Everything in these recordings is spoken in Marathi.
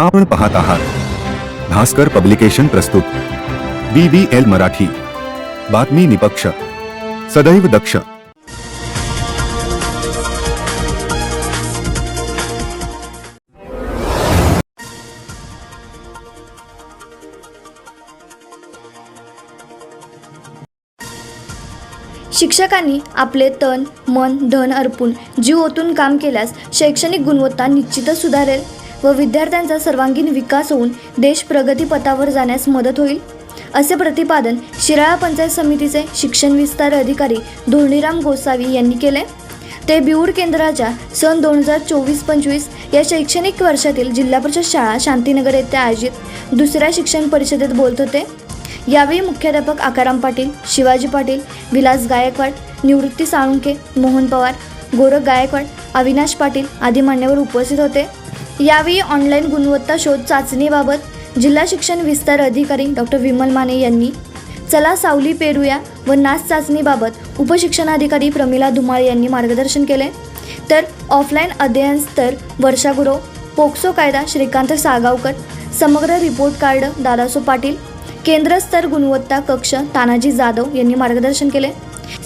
आपण पाहत आहात. भास्कर पब्लिकेशन प्रस्तुत. B B L Marathi. बातमी निपक्ष. सदैव दक्ष. शिक्षकांनी आपले तन मन धन अर्पून जीव ओतून काम केल्यास शैक्षणिक गुणवत्ता निश्चितच सुधारेल. व विद्यार्थ्यांचा सर्वांगीण विकास होऊन देश प्रगतीपथावर जाण्यास मदत होईल. असे प्रतिपादन शिराळा पंचायत समितीचे शिक्षण विस्तार अधिकारी धोरणीराम गोसावी यांनी केले. ते बिऊड केंद्राच्या सन दोन हजार चोवीस पंचवीस या शैक्षणिक वर्षातील जिल्हा परिषद शाळा शांतीनगर येथे आयोजित दुसऱ्या शिक्षण परिषदेत बोलत होते. यावेळी मुख्याध्यापक आकाराम पाटील शिवाजी पाटील विलास गायकवाड निवृत्ती साळुंके मोहन पवार गोरख गायकवाड अविनाश पाटील आदी मान्यवर उपस्थित होते. यावेळी ऑनलाईन गुणवत्ता शोध चाचणीबाबत जिल्हा शिक्षण विस्तार अधिकारी डॉक्टर विमल माने यांनी चला सावली पेरूया व नाच चाचणीबाबत उपशिक्षणाधिकारी प्रमिला धुमाळ यांनी मार्गदर्शन केले. तर ऑफलाईन अध्ययन स्तर वर्षा गुरव पोक्सो कायदा श्रीकांत सागावकर समग्र रिपोर्ट कार्ड दादासो पाटील केंद्रस्तर गुणवत्ता कक्ष तानाजी जाधव यांनी मार्गदर्शन केले.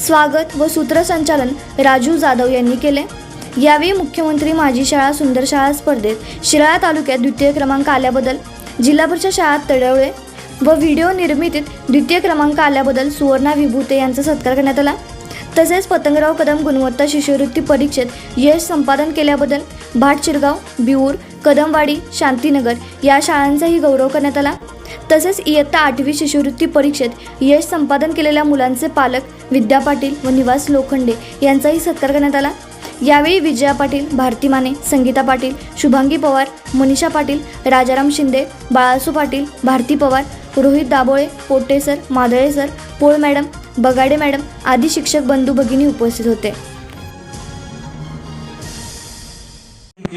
स्वागत व सूत्रसंचालन राजू जाधव यांनी केले. यावेळी मुख्यमंत्री माझी शाळा सुंदर शाळा स्पर्धेत शिराळा तालुक्यात द्वितीय क्रमांक आल्याबद्दल जिल्हा परिषद शाळा तडवळे व व्हिडिओ निर्मितीत द्वितीय क्रमांक आल्याबद्दल सुवर्णा विभूते यांचा सत्कार करण्यात आला. तसेच पतंगराव कदम गुणवत्ता शिष्यवृत्ती परीक्षेत यश संपादन केल्याबद्दल भाट शिरगाव बिऊर कदमवाडी शांतीनगर या शाळांचाही गौरव करण्यात आला. तसेच इयत्ता आठवी शिष्यवृत्ती परीक्षेत यश संपादन केलेल्या मुलांचे पालक विद्या पाटील व निवास लोखंडे यांचाही सत्कार करण्यात आला. यावेळी Vijaya Patil Bharati Mane Sangeeta Patil Shubhangi Pawar Manisha Patil Rajaram Shinde Balasu Patil Bharati Pawar Rohit Dabole Pote sir Madale sir Pol madam Bagade madam आदी शिक्षक बंधू भगिनी उपस्थित होते.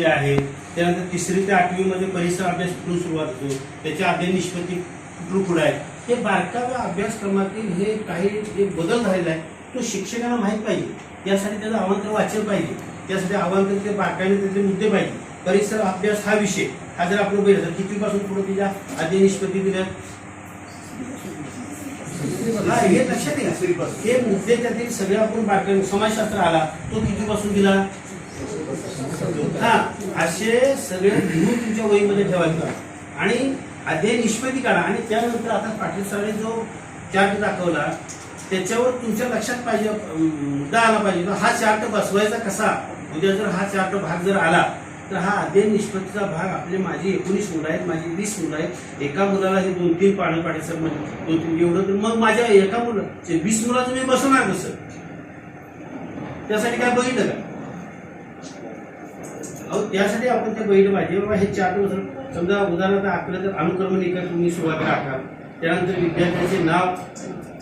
आहे त्यानंतर तिसरी ते आठवी मध्ये परिसर अभ्यास कुठून सुरुवात होतो. त्याच्या अध्ययन निष्पत्ती कुठून पुढे आहे? हे बारकाव्या अभ्यासक्रमातील हे काही जे बदल झालेला आहे तो शिक्षकांना माहीत पाहिजे. यासाठी त्याचं आवांतर वाचन पाहिजे. त्यासाठी अवांतर बारकाईने त्याचे मुद्दे पाहिजे. परिसर अभ्यास हा विषय. हा जर आपण बघितला तर कितीपासून पुढे तिच्या आधी निष्पत्ती दिल्या? हे लक्षात घ्या हे मुद्दे त्यातील सगळे आपण बारकाईने समाजशास्त्र आला तो कितीपासून दिला? हा असे सगळे लिहून तुमच्या वहीमध्ये ठेवायचं आणि अध्ययन निष्पत्ती काढा. आणि त्यानंतर आता पाटील सरांनी जो चार्ट दाखवला त्याच्यावर तुमच्या लक्षात पाहिजे मुद्दा आला पाहिजे हा चार्ट बसवायचा कसा? उद्या जर हा चार्ट भाग जर आला तर हा अध्ययन निष्पत्तीचा भाग आपले माझी एकोणीस मुलं आहेत माझी वीस मुलं आहेत. एका मुलाला हे दोन तीन पाणी पाटील सर म्हणजे दोन तीन एवढं तर मग माझ्या एका मुलं वीस मुलाचं मी बसवणार कसं? त्यासाठी काय बघितलं का? अहो त्यासाठी आपण ते बघितलं पाहिजे. बाबा हे चार समजा उदाहरणार्थ आपलं तर अनुक्रमणिका तुम्ही सुरुवात आखाल त्यानंतर विद्यार्थ्यांचे नाव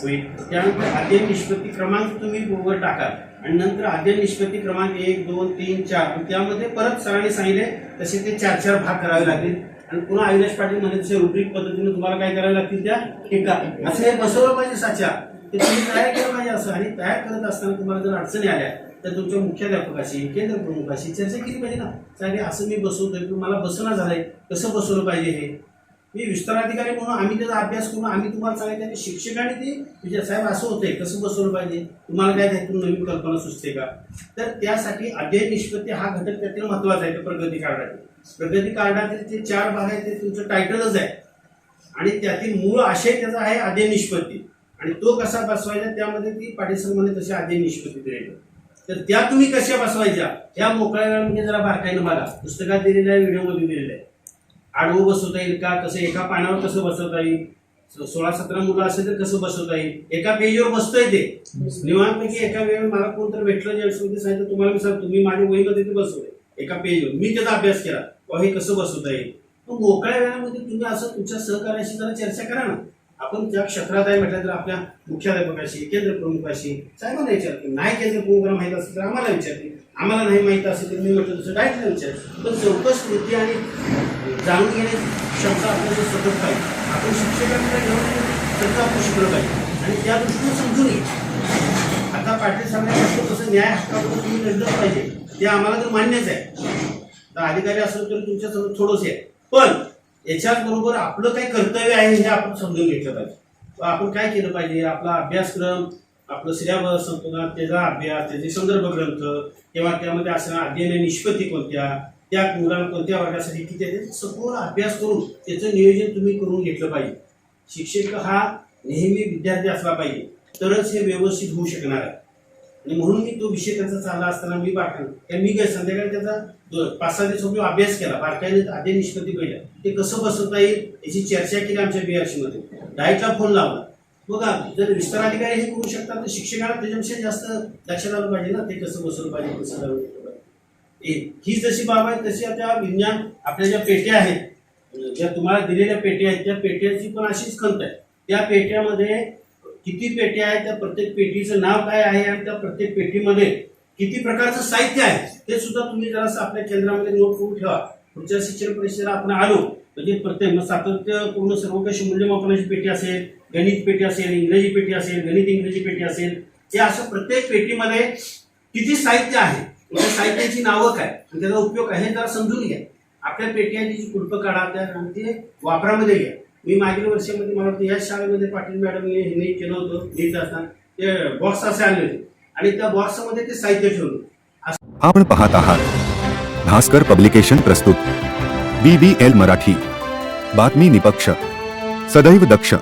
होईल. त्यानंतर अध्ययन निष्पत्ती क्रमांक तुम्ही वर टाका. आणि नंतर अध्ययन निष्पत्ती क्रमांक एक दोन तीन चार. त्यामध्ये परत सरांनी सांगितले तसे ते चार चार भाग करावे लागतील. आणि पुन्हा अविनाश पाटील म्हणजे तसे रुब्रिक पद्धतीने तुम्हाला काय करावे लागतील त्या? टीका असं हे बसवलं पाहिजे साच्या. ते तुम्ही तयार केलं पाहिजे असं. आणि तयार करत असताना तुम्हाला जर अडचणी आल्या तर तुमच्या मुख्याध्यापकाशी केंद्र प्रमुखाशी चर्चा केली पाहिजे ना. साहेब असं मी बसवतोय मला बसणं झालंय. कसं बसवलं पाहिजे हे? मी विस्ताराधिकारी म्हणून आम्ही त्याचा अभ्यास करून आम्ही तुम्हाला सांगितलं की शिक्षकाने ते विचार साहेब असं होतंय कसं बसवलं पाहिजे. तुम्हाला काय त्यातून नवीन कल्पना सुचते का? तर त्यासाठी अध्ययन निष्पत्ती हा घटक त्यातील महत्त्वाचा आहे प्रगती कार्डातील. प्रगती कार्डातील ते चार भाग आहेत ते तुमचं टायटलच आहे. आणि त्यातील मूळ आशय त्याचा आहे अध्ययन निष्पत्ती. आणि तो कसा बसवायचा त्यामध्ये ती पाटील तशी अध्ययन निष्पत्ती दिलेली आहे. तर त्या तुम्ही कशा बसवायच्या? या मोकळ्या वेळा म्हणजे जरा बारकाईनं बघा. पुस्तकात दिलेलं आहे व्हिडिओमध्ये दिलेलं आहे. आडवं बसवता येईल का? कसं एका पानावर कसं बसवता येईल? सोळा सतरा मुलं असेल तर कसं बसवता येईल? एका पेजवर बसतंय ते. निवांतपैकी एका वेळेवर मला कोणतर भेटलं ज्या सांगितलं तुम्हाला मी सांगतो तुम्ही माझ्या वहीमध्ये ते बसवले एका पेजवर. मी त्याचा अभ्यास केला. बा हे कसं बसवता येईल? मग मोकळ्या वेळामध्ये तुम्ही असं तुमच्या सहकार्याशी जरा चर्चा करा ना. आपण ज्या क्षेत्रात आहे म्हटलं तर आपल्या मुख्याध्यापकाशी केंद्र प्रमुखाशी साहेबांना विचारते नाही केंद्र प्रमुखाला माहीत असेल तर आम्हाला विचारते आम्हाला नाही माहीत असेल तर मी म्हटलं तसं डायरेक्टला विचार. पण चौकस कृती आणि जाणून घेण्याची क्षमता आपल्याला सतत पाहिजे. आपण शिक्षकांकडे घेऊन त्यांचं आपण शिकलं पाहिजे. आणि त्या दृष्टीने समजून घे आता पाटील साहेबांनी तसं न्याय हक्काबद्दल तुम्ही लढलंच पाहिजे ते आम्हाला तर मान्यच आहे. तर अधिकारी असेल तर तुमच्यासमोर थोडंसं थोडंच आहे. पण याच्याचबरोबर आपलं काय कर्तव्य आहे हे आपण समजून घेतलं पाहिजे. आपण काय केलं पाहिजे? आपला अभ्यासक्रम आपलं सिलेबस संपूर्ण त्याचा अभ्यास त्याचे संदर्भ ग्रंथ किंवा त्यामध्ये असणाऱ्या अध्ययन निष्पत्ती कोणत्या? त्या मुलांना कोणत्या वर्गासाठी किती आहे संपूर्ण अभ्यास करून त्याचं नियोजन तुम्ही करून घेतलं पाहिजे. शिक्षक हा नेहमी विद्यार्थी असला पाहिजे तरच हे व्यवस्थित होऊ शकणार आहे. आणि म्हणून मी तो विषय त्याचा चालला असताना मी बारकाईने कारण मी काय संध्याकाळी त्याचा पाच सहा दिवस अभ्यास केला बारकाईने आधी निष्पत्ती पहिल्या. ते कसं बसवता येईल याची चर्चा केली आमच्या आर सीमध्ये डायटला फोन लावला. बघा जर विस्तार अधिकारी हे करू शकतात तर शिक्षकाला त्याच्यापेक्षा जास्त लक्षात आलं पाहिजे ना ते कसं बसवलं पाहिजे कसं लावलं ही जशी बाब आहे तशी आता विज्ञान आपल्या ज्या पेट्या आहेत ज्या तुम्हाला दिलेल्या पेट्या आहेत त्या पेट्याची पण अशीच खंत आहे. त्या पेट्यामध्ये किती पेट्या आहेत त्या प्रत्येक पेटीचं नाव काय आहे आणि त्या प्रत्येक पेटीमध्ये किती प्रकारचं साहित्य आहे ते सुद्धा तुम्ही जरासं आपल्या केंद्रामध्ये नोट करून ठेवा. पुढच्या शिक्षण परीक्षेला आपण आलो म्हणजे प्रत्येक मग सातत्यपूर्ण सर्व काही मूल्यमापनाची पेटी असेल गणित पेटी असेल इंग्रजी पेटी असेल गणित इंग्रजी पेटी असेल हे असं प्रत्येक पेटीमध्ये किती साहित्य आहे या साहित्याची नावं काय? आणि त्याचा उपयोग आहे हे जरा समजून घ्या. आपल्या पेट्यांची कुलपं काढा त्या ते वापरामध्ये घ्या. मी मागील वर्षामध्ये मला वाटतं याच शाळेमध्ये पाटील मॅडम हे यांनी केलं होतं नीट असताना. ते बॉक्स असे आणले होते. आणि त्या बॉक्समध्ये ते साहित्य ठेवलं. आपण पाहत आहात. भास्कर पब्लिकेशन प्रस्तुत. B B L Marathi. बातमी निपक्ष. सदैव दक्ष.